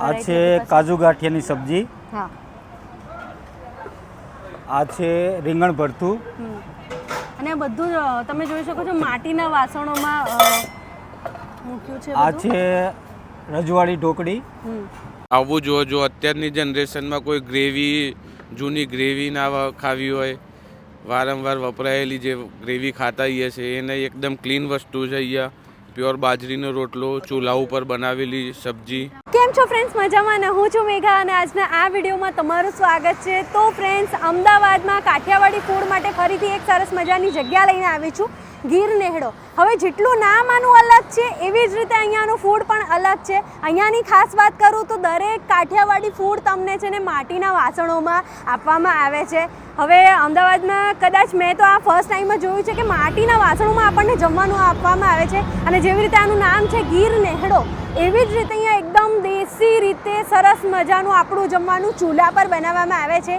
આ છે કાજુ ગાંઠિયાની સબ્જી. હા. આ છે રીંગણ ભરતું અને બધું તમે જોઈ શકો છો માટીના વાસણોમાં મૂક્યું છે આ છે રજવાડી ઢોકળી. હમ. આવું જો જો અત્યારની જનરેશનમાં કોઈ ગ્રેવી જૂની ગ્રેવી ના ખાવી હોય વારંવાર વપરાયેલી જે ગ્રેવી ખાતા હોઈએ છે એને એકદમ ક્લીન વસ્તુ છે અહીંયા. પ્યોર બાજરીનો રોટલો ચૂલા ઉપર બનાવેલી સબ્જી. કેમ છો ફ્રેન્ડ્સ મજામાં હું છું મેઘા અને આજના આ વિડીયોમાં તમારું સ્વાગત છે. તો ફ્રેન્ડ્સ અમદાવાદમાં કાઠિયાવાડી ફૂડ માટે ફરીથી એક સરસ મજાની જગ્યા લઈને આવી છું. ગીર નેહડો. હવે જેટલું નામ આનું અલગ છે, એવી જ રીતે અહીંયાનું ફૂડ પણ અલગ છે. અહીંયાની ખાસ વાત કરું તો દરેક કાઠિયાવાડી ફૂડ તમને છે ને માટીના વાસણોમાં આપવામાં આવે છે. હવે અમદાવાદમાં કદાચ મેં તો આ ફર્સ્ટ ટાઈમ જોયું છે કે માટીના વાસણોમાં આપણને જમવાનું આપવામાં આવે છે. અને જેવી રીતે આનું નામ છે ગીર નેહડો, એવી જ રીતે અહીંયા એકદમ દેશી રીતે સરસ મજાનું આપણું જમવાનું ચૂલા પર બનાવવામાં આવે છે,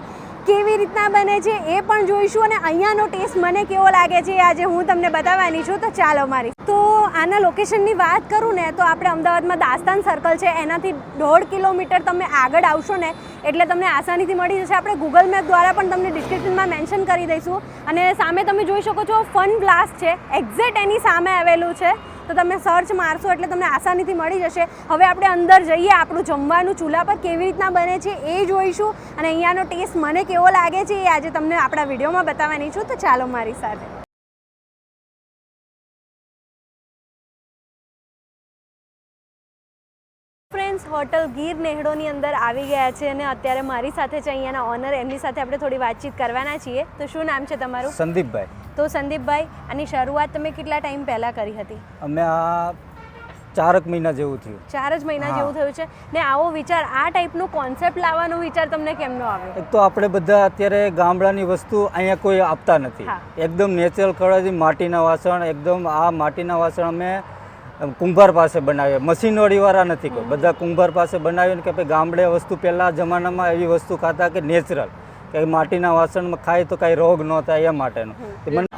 કેવી રીતના બને છે એ પણ જોઈશું અને અહીંયાનો ટેસ્ટ મને કેવો લાગે છે આજે હું તમને બતાવવાની છું, તો ચાલો મારી. તો આના લોકેશનની વાત કરું ને, તો આપણે અમદાવાદમાં દાસ્તાન સર્કલ છે, એનાથી દોઢ કિલોમીટર તમે આગળ આવશો ને, એટલે તમને આસાનીથી મળી જશે. આપણે ગૂગલ મેપ દ્વારા પણ તમને ડિસ્ક્રિપ્શનમાં મેન્શન કરી દઈશું. અને સામે તમે જોઈ શકો છો ફન બ્લાસ્ટ છે એક્ઝેક્ટ એની સામે આવેલું છે. તો તમે સર્ચ મારશો એટલે તમને આસાનીથી મળી જશે. હવે આપણે અંદર જઈએ, આપણું જમવાનું ચૂલા પર કેવી રીતના બને છે એ જોઈશું. અને અહીંયાનો ટેસ્ટ મને કેવો લાગે છે એ આજે તમને આપણા વિડીયોમાં બતાવવાની છું. તો ચાલો મારી સાથે. ફ્રેન્ડ્સ હોટલ ગીર નેહડોની અંદર આવી ગયા છે અને અત્યારે મારી સાથે છે અહીંયાના ઓનર એમની સાથે આપણે થોડી વાતચીત કરવાના છીએ. તો શું નામ છે તમારું? સંદીપભાઈ. તો સંદીપભાઈ આની શરૂઆત તમે કેટલા ટાઈમ પહેલાં કરી હતી? અમે આ ચારક મહિના જેવું થયું. ચાર જ મહિના જેવું થયું છે. ને આવો વિચાર આ ટાઈપનો કોન્સેપ્ટ લાવવાનો વિચાર તમને કેમનો આવ્યો? એક તો આપણે બધા અત્યારે ગામડાની વસ્તુ અહીંયા કોઈ આપતા નથી. એકદમ નેચરલ કળાથી માટીના વાસણ એકદમ આ માટીના વાસણ અમે કુંભાર પાસે બનાવીએ. મશીનવાળીવાળા નથી કોઈ. બધા કુંભાર પાસે બનાવીને કે ભાઈ ગામડે વસ્તુ પહેલાં જમાનામાં એવી વસ્તુ ખાતા કે નેચરલ કે માટીના વાસણમાં ખાય તો કાંઈ રોગ ન થાય એ માટેનું.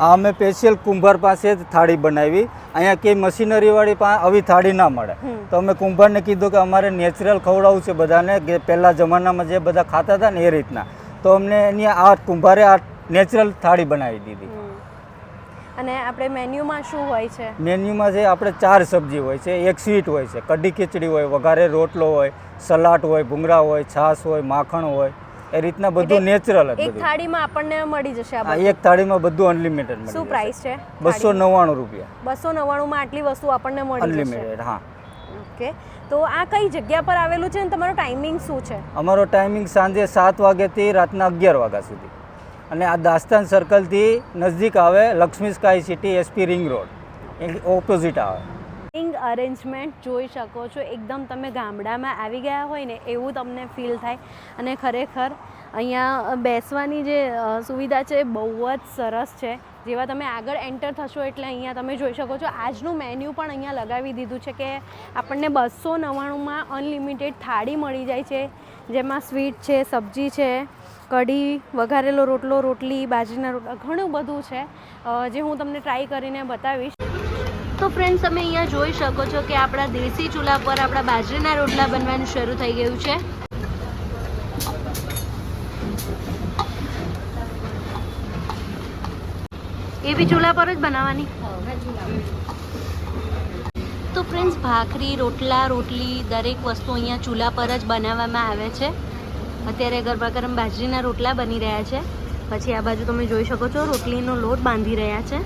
અમે સ્પેશિયલ કુંભાર પાસે જ થાળી બનાવી. અહીંયા કે મશીનરીવાળી પાસે આવી થાળી ના મળે. તો અમે કુંભારને કીધું કે અમારે નેચરલ ખવડાવવું છે બધાને કે પહેલાં જમાનામાં જે બધા ખાતા હતા ને એ રીતના. તો અમને એની આ કુંભારે આ નેચરલ થાળી બનાવી દીધી. અને આપણે મેન્યુમાં શું હોય છે? મેન્યુમાં જે આપણે ચાર સબ્જી હોય છે એક સ્વીટ હોય છે કઢી ખીચડી હોય વઘારે રોટલો હોય સલાડ હોય ભૂંગળા હોય છાશ હોય માખણ હોય. એ રીતના બધું નેચરલ જ એક થાળીમાં આપણને મળી જશે આ એક થાળીમાં બધું અનલિમિટેડ શું પ્રાઇસ છે બસો નવ્વાણું રૂપિયા. બસો નવ્વાણુંમાં આટલી વસ્તુ આપણને મળી અનલિમિટેડ હા. ઓકે. તો આ કઈ જગ્યા પર આવેલું છે અને તમારો ટાઈમિંગ શું છે? અમારો ટાઈમિંગ સાંજે સાત વાગ્યાથી રાતના અગિયાર વાગ્યા સુધી. અને આ દાસ્તાન સર્કલથી નજદીક આવે Lakshmi sky city SP ring road opposite આવે. અરેન્જમેન્ટ જોઈ શકો છો. એકદમ તમે ગામડામાં આવી ગયા હોય ને, એવું તમને ફીલ થાય. અને ખરેખર અહીંયા બેસવાની જે સુવિધા છે એ બહુ જ સરસ છે. જેવા તમે આગળ એન્ટર થશો એટલે અહીંયા તમે જોઈ શકો છો, આજનું મેન્યુ પણ અહીંયા લગાવી દીધું છે કે આપણને બસો નવ્વાણુંમાં અનલિમિટેડ થાળી મળી જાય છે. જેમાં સ્વીટ છે, સબ્જી છે, કઢી, વઘારેલો રોટલો, રોટલી, બાજરીના રોટલા, ઘણું બધું છે. જે હું તમને ટ્રાય કરીને બતાવીશ. તો ફ્રેન્ડ્સ તમે અહીંયા જોઈ શકો છો કે આપણા દેશી ચૂલા પર આપણા બાજરીના રોટલા બનવાનું શરૂ થઈ ગયું છે. એ બી ચૂલા પર જ બનાવવાની. તો ફ્રેન્ડ્સ ભાખરી, રોટલા, રોટલી દરેક વસ્તુ અહીંયા ચૂલા પર જ બનાવવામાં આવે છે. અત્યારે ગરબા ગરમ બાજરીના રોટલા બની રહ્યા છે. પછી આ બાજુ તમે જોઈ શકો છો, રોટલીનો લોટ બાંધી રહ્યા છે.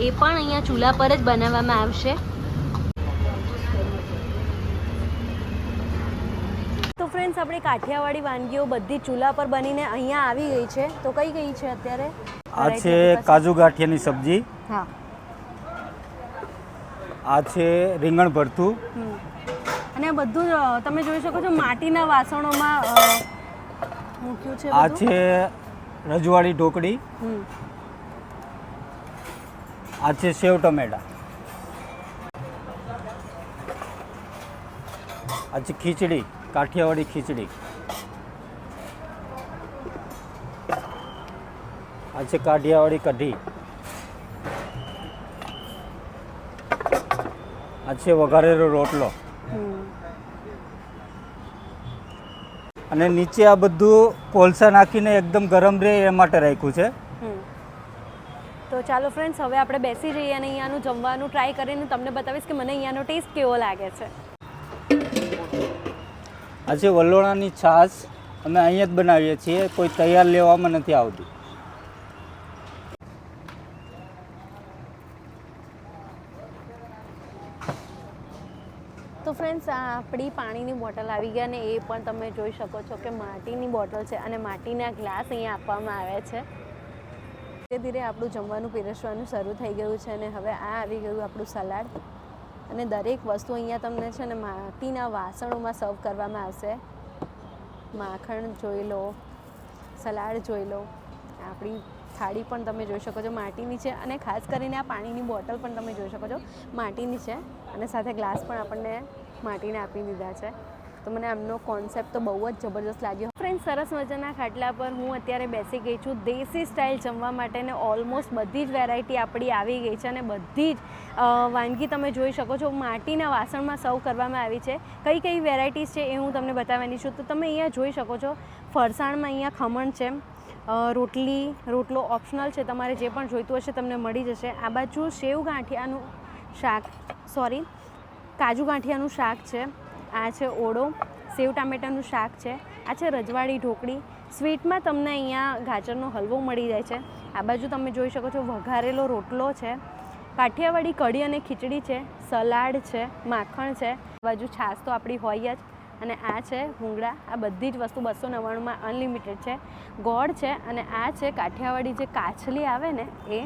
એ પણ અહીંયા ચૂલા પર જ બનાવવામાં આવશે. તો ફ્રેન્ડ્સ આપણે કાઠિયાવાડી વાનગીઓ બધી ચૂલા પર બનીને અહીંયા આવી ગઈ છે. તો કઈ કઈ છે અત્યારે? આ છે કાજુ ગાંઠિયાની સબ્જી. હા. આ છે રીંગણ ભરતું અને બધું જ, તમે જોઈ શકો છો માટીના વાસણોમાં મૂક્યું છે આ છે રજવાડી ઢોકળી. હમ. આ છે સેવ ટમેટા. આ છે ખીચડી કાઠિયાવાડી ખીચડી. આ છે કાઠિયાવાડી કઢી. આ છે વઘારેલો રોટલો. અને નીચે આ બધું કોલસા નાખીને એકદમ ગરમ રહે એ માટે રાખ્યું છે. તો ચાલો ફ્રેન્ડ્સ હવે આપણે બેસી જઈએ અને અહીંયાનું જમવાનું ટ્રાય કરીને તમને બતાવીશ કે મને અહીંયાનો ટેસ્ટ કેવો લાગે છે. આજે વલોણાની છાશ અમે અહીંયા જ બનાવીએ છીએ કોઈ તૈયાર લેવામાં નથી આવતી. તો ફ્રેન્ડ્સ આ આપણી પાણીની બોટલ આવી ગઈ અને એ પણ તમે જોઈ શકો છો કે માટીની બોટલ છે અને માટીના ગ્લાસ અહીંયા આપવામાં આવ્યા છે. ધીરે ધીરે આપણું જમવાનું પીરસવાનું શરૂ થઈ ગયું છે અને હવે આ આવી ગયું આપણું સલાડ. અને દરેક વસ્તુ અહીંયા તમને છે ને માટીના વાસણોમાં સર્વ કરવામાં આવશે. માખણ જોઈ લો, સલાડ જોઈ લો. આપણી થાળી પણ તમે જોઈ શકો છો માટીની છે અને ખાસ કરીને આ પાણીની બોટલ પણ તમે જોઈ શકો છો માટીની છે. અને સાથે ગ્લાસ પણ આપણને માટીને આપી દીધા છે. તો મને આમનો કોન્સેપ્ટ તો બહુ જ જબરદસ્ત લાગ્યો. ફ્રેન્ડ સરસ મજાના ખાટલા પર હું અત્યારે બેસી ગઈ છું. દેશી સ્ટાઇલ જમવા માટે ને ઓલમોસ્ટ બધી જ વેરાયટી આપણી આવી ગઈ છે અને બધી જ વાનગી તમે જોઈ શકો છો. માટીના વાસણમાં સર્વ કરવામાં આવી છે. કઈ કઈ વેરાયટીઝ છે એ હું તમને બતાવવાની છું. તો તમે અહીંયા જોઈ શકો છો. ફરસાણમાં અહીંયા ખમણ છે. રોટલી, રોટલો ઓપ્શનલ છે. તમારે જે પણ જોઈતું હશે તમને મળી જશે. આ બાજુ સેવ ગાંઠિયાનું શાક સોરી કાજુ ગાંઠિયાનું શાક છે. આ છે ઓળો. સેવ ટામેટાનું શાક છે. આ છે રજવાડી ઢોકળી. સ્વીટમાં તમને અહીંયા ગાજરનો હલવો મળી જાય છે. આ બાજુ તમે જોઈ શકો છો વઘારેલો રોટલો છે. કાઠિયાવાડી કઢી અને ખીચડી છે. સલાડ છે. માખણ છે. આ બાજુ છાશ તો આપણી હોય જ. અને આ છે ભૂંગળા આ બધી જ વસ્તુ બસો નવ્વાણુંમાં અનલિમિટેડ છે. ગોળ છે અને આ છે કાઠિયાવાડી જે કાછલી આવે ને, એ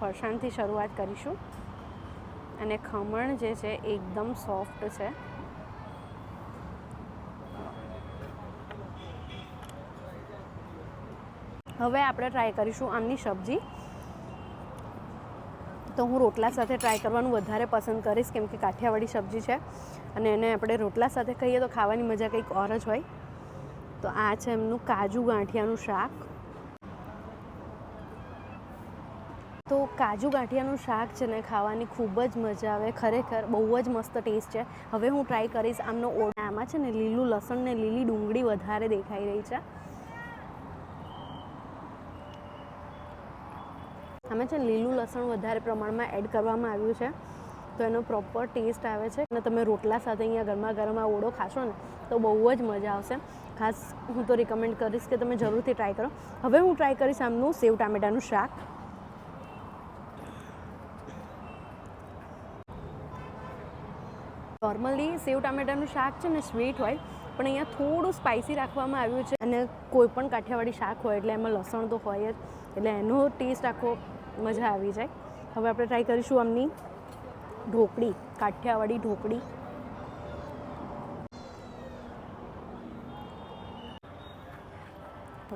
ફરસાણથી શરૂઆત કરીશું. અને ખમણ જે છે એકદમ સોફ્ટ છે. હવે આપણે ટ્રાય કરીશું આમની સબ્જી. તો હું રોટલા સાથે ટ્રાય કરવાનું વધારે પસંદ કરીશ, કેમ કે કાઠિયાવાડી સબ્જી છે. અને એને આપણે રોટલા સાથે ખાઈએ તો ખાવાની મજા કંઈક ઓર જ હોય. તો આ છે એમનું કાજુ ગાંઠિયાનું શાક. તો કાજુ ગાંઠિયાનું શાક છે ને ખાવાની ખૂબ જ મજા આવે, ખરેખર બહુ જ મસ્ત ટેસ્ટ છે. હવે હું ટ્રાય કરીશ આમનો ઓળા આમાં છે ને લીલું લસણ ને લીલી ડુંગળી વધારે દેખાઈ રહી છે. આમાં છે લીલું લસણ વધારે પ્રમાણમાં એડ કરવામાં આવ્યું છે. તો એનો પ્રોપર ટેસ્ટ આવે છે. અને તમે રોટલા સાથે અહીંયા ગરમા ગરમ આ ઓળો ખાશો ને, તો બહુ જ મજા આવશે. ખાસ હું તો રિકમેન્ડ કરીશ કે તમે જરૂરથી ટ્રાય કરો. હવે હું ટ્રાય કરીશ આમનું સેવ ટામેટાનું શાક. નોર્મલી સેવ ટામેટાનું શાક છે ને સ્વીટ હોય, પણ અહીંયા થોડું સ્પાઇસી રાખવામાં આવ્યું છે. અને કોઈ પણ કાઠિયાવાડી શાક હોય, એટલે એમાં લસણ તો હોય જ. એટલે એનો ટેસ્ટ આખો મજા આવી જાય. હવે આપણે ટ્રાય કરીશું આમની ઢોકળી, કાઠિયાવાડી ઢોકળી.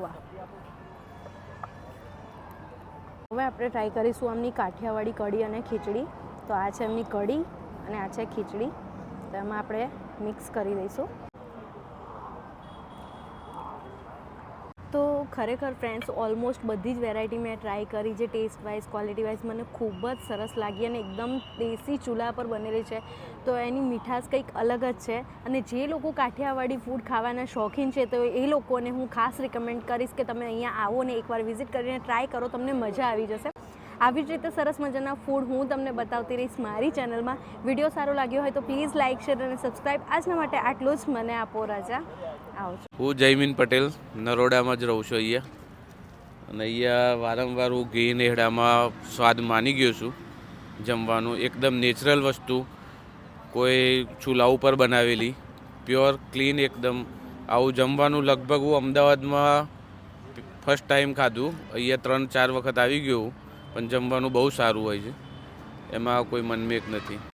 વાહ. હવે આપણે ટ્રાય કરીશું આમની કાઠિયાવાડી કઢી અને ખીચડી. તો આ છે એમની કઢી અને આ છે ખીચડી. તો એમાં આપણે મિક્સ કરી દઈશું તો ખરેખર ફ્રેન્ડ્સ ઓલમોસ્ટ બધી જ વેરાયટી મેં ટ્રાય કરી જે ટેસ્ટ વાઇઝ ક્વોલિટી વાઇઝ મને ખૂબ જ સરસ લાગી અને એકદમ દેશી ચૂલા પર બનેલી છે. તો એની મીઠાશ કંઈક અલગ જ છે અને જે લોકો કાઠિયાવાડી ફૂડ ખાવાના શોખીન છે, તો એ લોકોને હું ખાસ રિકમેન્ડ કરીશ કે તમે અહીંયા આવો ને એકવાર વિઝિટ કરીને ટ્રાય કરો, તમને મજા આવી જશે. આવી જ રીતે સરસ મજાના ફૂડ હું તમને બતાવતી રહીશ મારી ચેનલમાં વીડિયો સારો લાગ્યો હોય તો પ્લીઝ લાઇક શેર અને સબસ્ક્રાઈબ આજના માટે આટલું જ. મને આપો રાજા. આવજો હું જયમીન પટેલ, નરોડામાં જ રહું છું અહીંયા. અને અહીંયા વારંવાર હું ઘી નેહડામાં સ્વાદ માની ગયો છું. જમવાનું એકદમ નેચરલ વસ્તુ. કોઈ ચૂલા ઉપર બનાવેલી. પ્યોર, ક્લીન એકદમ. આવું જમવાનું લગભગ હું અમદાવાદમાં ફર્સ્ટ ટાઈમ ખાધું. અહીંયા ત્રણ, ચાર વખત આવી ગયું પણ જમવાનું બહુ સારું હોય છે. એમાં કોઈ મનમેક નથી.